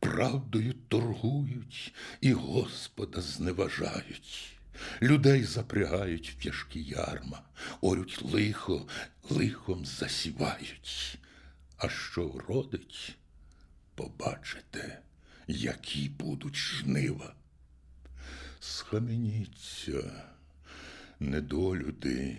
правдою торгують і Господа зневажають. Людей запрягають в тяжкі ярма, орють лихо, лихом засівають. А що вродить, побачите, які будуть жнива. Схаменіться, недолюди,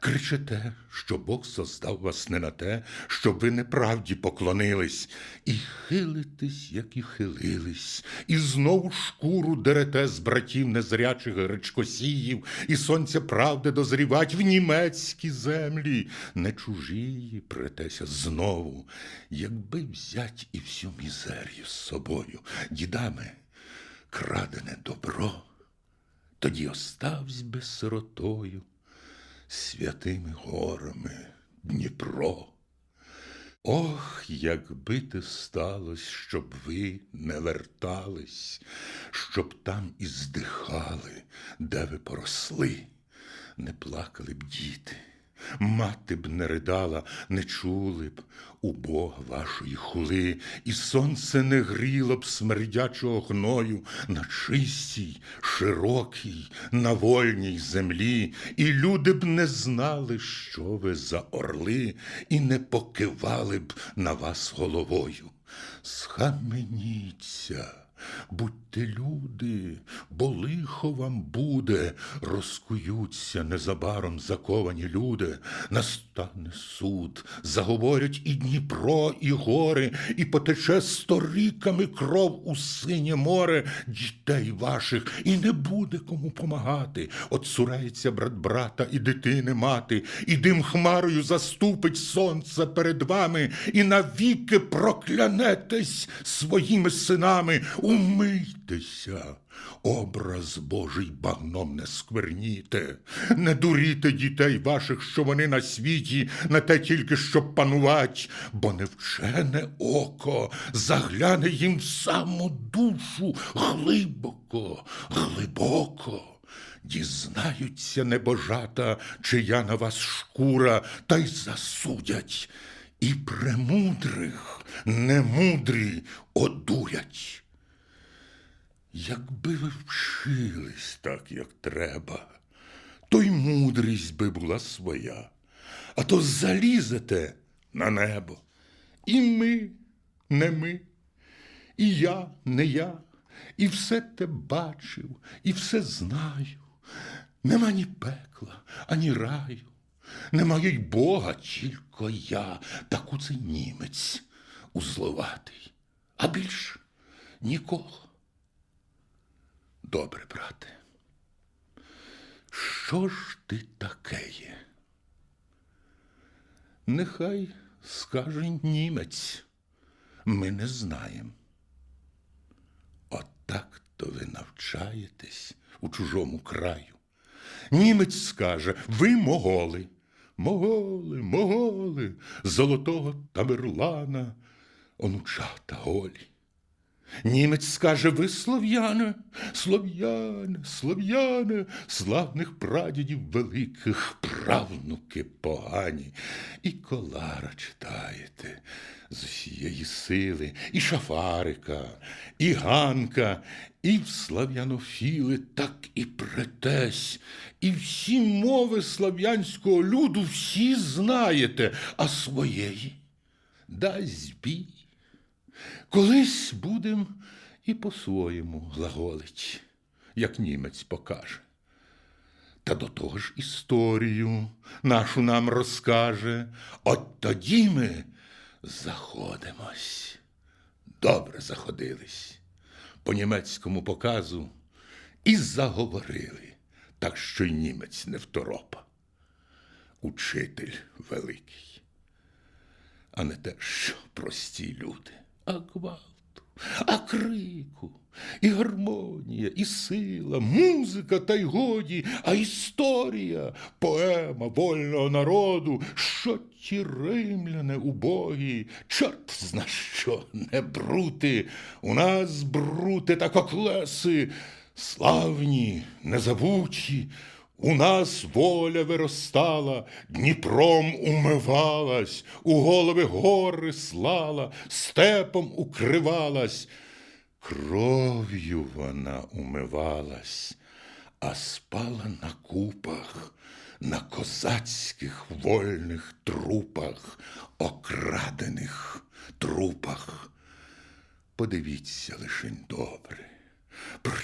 Кричите, що Бог создав вас не на те, щоб ви неправді поклонились, і хилитесь, як і хилились, і знову шкуру дерете з братів незрячих гречкосіїв, і сонця правди дозрівать в німецькі землі, не чужії претеся знову, якби взять і всю мізерію з собою, дідами, крадене добро, тоді оставсь би сиротою святими горами Дніпро. Ох, якби те сталось, щоб ви не вертались, щоб там і здихали, де ви поросли, не плакали б діти, мати б не ридала, не чули б у Бога вашої хули, і сонце не гріло б смердячого гною на чистій, широкій, на вольній землі, і люди б не знали, що ви за орли, і не покивали б на вас головою. Схаменіться. Будьте люди, бо лихо вам буде, розкуються незабаром заковані люди, настане суд, заговорять і Дніпро, і гори, і потече сторіками кров у синє море дітей ваших, і не буде кому помагати. Отсурається брат брата і дитини мати, і дим хмарою заступить сонце перед вами, і навіки проклянетесь своїми синами. Умийтеся, образ Божий багном не скверніте, не дуріте дітей ваших, що вони на світі, на те тільки, щоб панувать, бо невчене око загляне їм в саму душу глибоко, глибоко. Дізнаються небожата, чия на вас шкура, та й засудять. І премудрих немудрі одурять. Якби ви вчились так, як треба, то й мудрість би була своя, а то залізете на небо. І ми не ми, і я не я, і все те бачив, і все знаю. Нема ні пекла, ані раю. Немає й Бога, тільки я, так у цей німець узловатий, а більш нікого. Добре, брате. Що ж ти таке є? Нехай скаже німець, ми не знаємо. Отак то ви навчаєтесь у чужому краю. Німець скаже, ви моголи. Моголи, моголи, золотого Тамерлана, онучата голі. Німець скаже, ви слов'яни, слов'яни, слов'яни, славних прадідів великих, правнуки погані. І колара читаєте з усієї сили, і шафарика, і ганка, і в слав'янофіли так і претесь, і всі мови слав'янського люду всі знаєте, а своєї дасть бій. Колись будем і по-своєму глаголить, як німець покаже. Та до того ж історію нашу нам розкаже. От тоді ми заходимось. Добре заходились по німецькому показу і заговорили, так що й німець не второпа. Учитель великий а не те, що прості люди, а гвалту, а крику, і гармонія, і сила, музика та й годі, а історія, поема вольного народу, що ті римляни убогі, чорт зна що не брути, у нас брути та коклеси, славні, незабуті, у нас воля виростала, Дніпром умивалась, у голови гори слала, степом укривалась, кров'ю вона умивалась, а спала на купах, на козацьких вольних трупах, окрадених трупах. Подивіться лишень добре,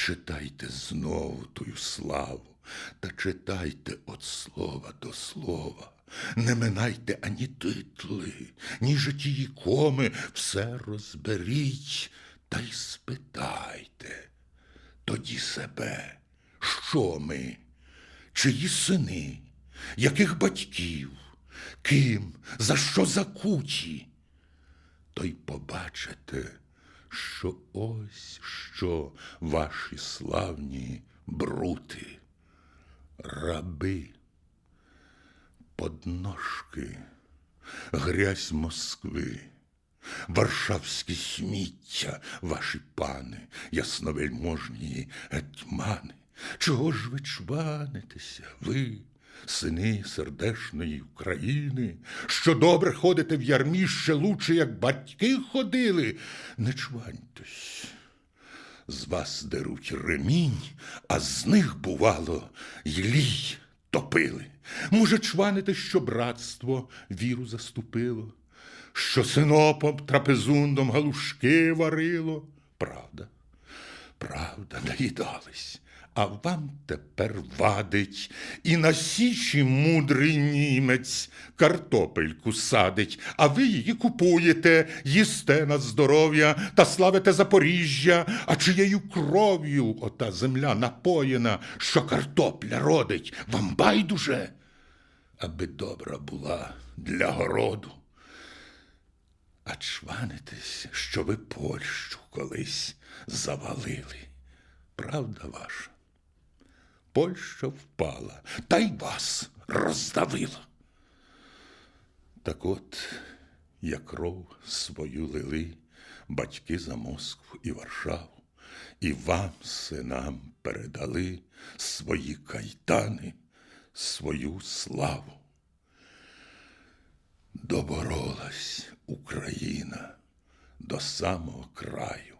прочитайте знову тую славу, та читайте от слова до слова. Не минайте ані титли, ні житії коми, все розберіть та й спитайте тоді себе, що ми, чиї сини, яких батьків, ким, за що закуті, то й побачите, що ось що ваші славні брути, раби, подножки, грязь Москви, варшавські сміття, ваші пани, ясновельможні гетьмани. Чого ж ви чванитеся, ви, сини сердешної України, що добре ходите в ярмі ще лучше, як батьки ходили? Не чваньтесь. З вас деруть ремінь, а з них, бувало, й лій топили. Може, чванити, що братство віру заступило, що синопом трапезундом галушки варило. Правда, правда, наїдались. А вам тепер вадить, і на січі мудрий німець картопельку садить, а ви її купуєте, їсте на здоров'я та славите Запоріжжя, а чиєю кров'ю ота земля напоєна, що картопля родить, вам байдуже, аби добра була для городу. А чванитесь, що ви Польщу колись завалили. Правда ваша? Польща впала, та й вас роздавила. Так от, як кров свою лили батьки за Москву і Варшаву, і вам, синам, передали свої кайтани, свою славу. Доборолась Україна до самого краю.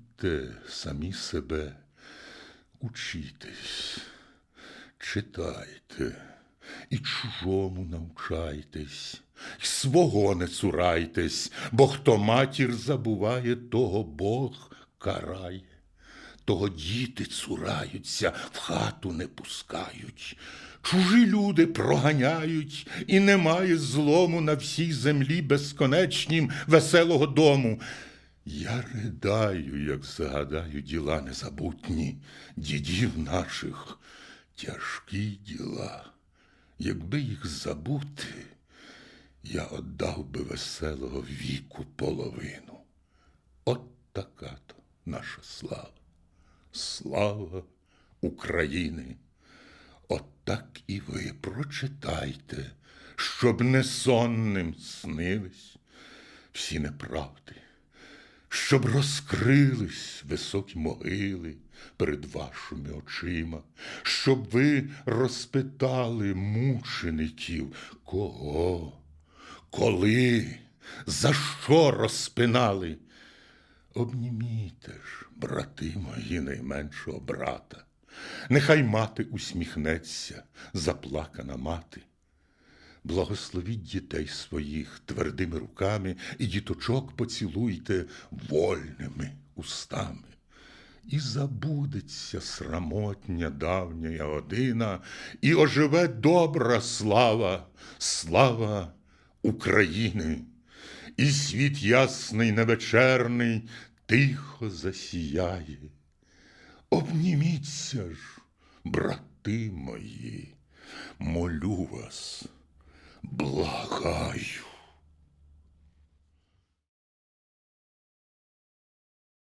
дуріте самі себе. учітесь, читайте, і чужому навчайтесь, і свого не цурайтесь, бо хто матір забуває, того Бог карає. Того діти цураються, в хату не пускають. Чужі люди проганяють, і немає злому на всій землі безконечнім веселого дому. Я ридаю, як згадаю діла незабутні, дідів наших тяжкі діла. Якби їх забути, я отдав би веселого віку половину. От така то наша слава. Слава України! От так і ви прочитайте, щоб не сонним снились всі неправди, щоб розкрились високі могили перед вашими очима, щоб ви розпитали мучеників, кого, коли, за що розпинали. Обніміте ж, брати мої найменшого брата. Нехай мати усміхнеться, заплакана мати. Благословіть дітей своїх твердими руками і діточок поцілуйте вольними устами. І забудеться срамотня давня година, і оживе добра слава, слава України. І світ ясний невечерний тихо засіяє. Обніміться ж, брати мої, молю вас, благаю.